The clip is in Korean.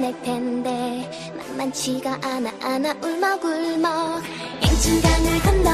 내 텐데 만만치가 않아 않아 울먹울먹. 인춘강을 건너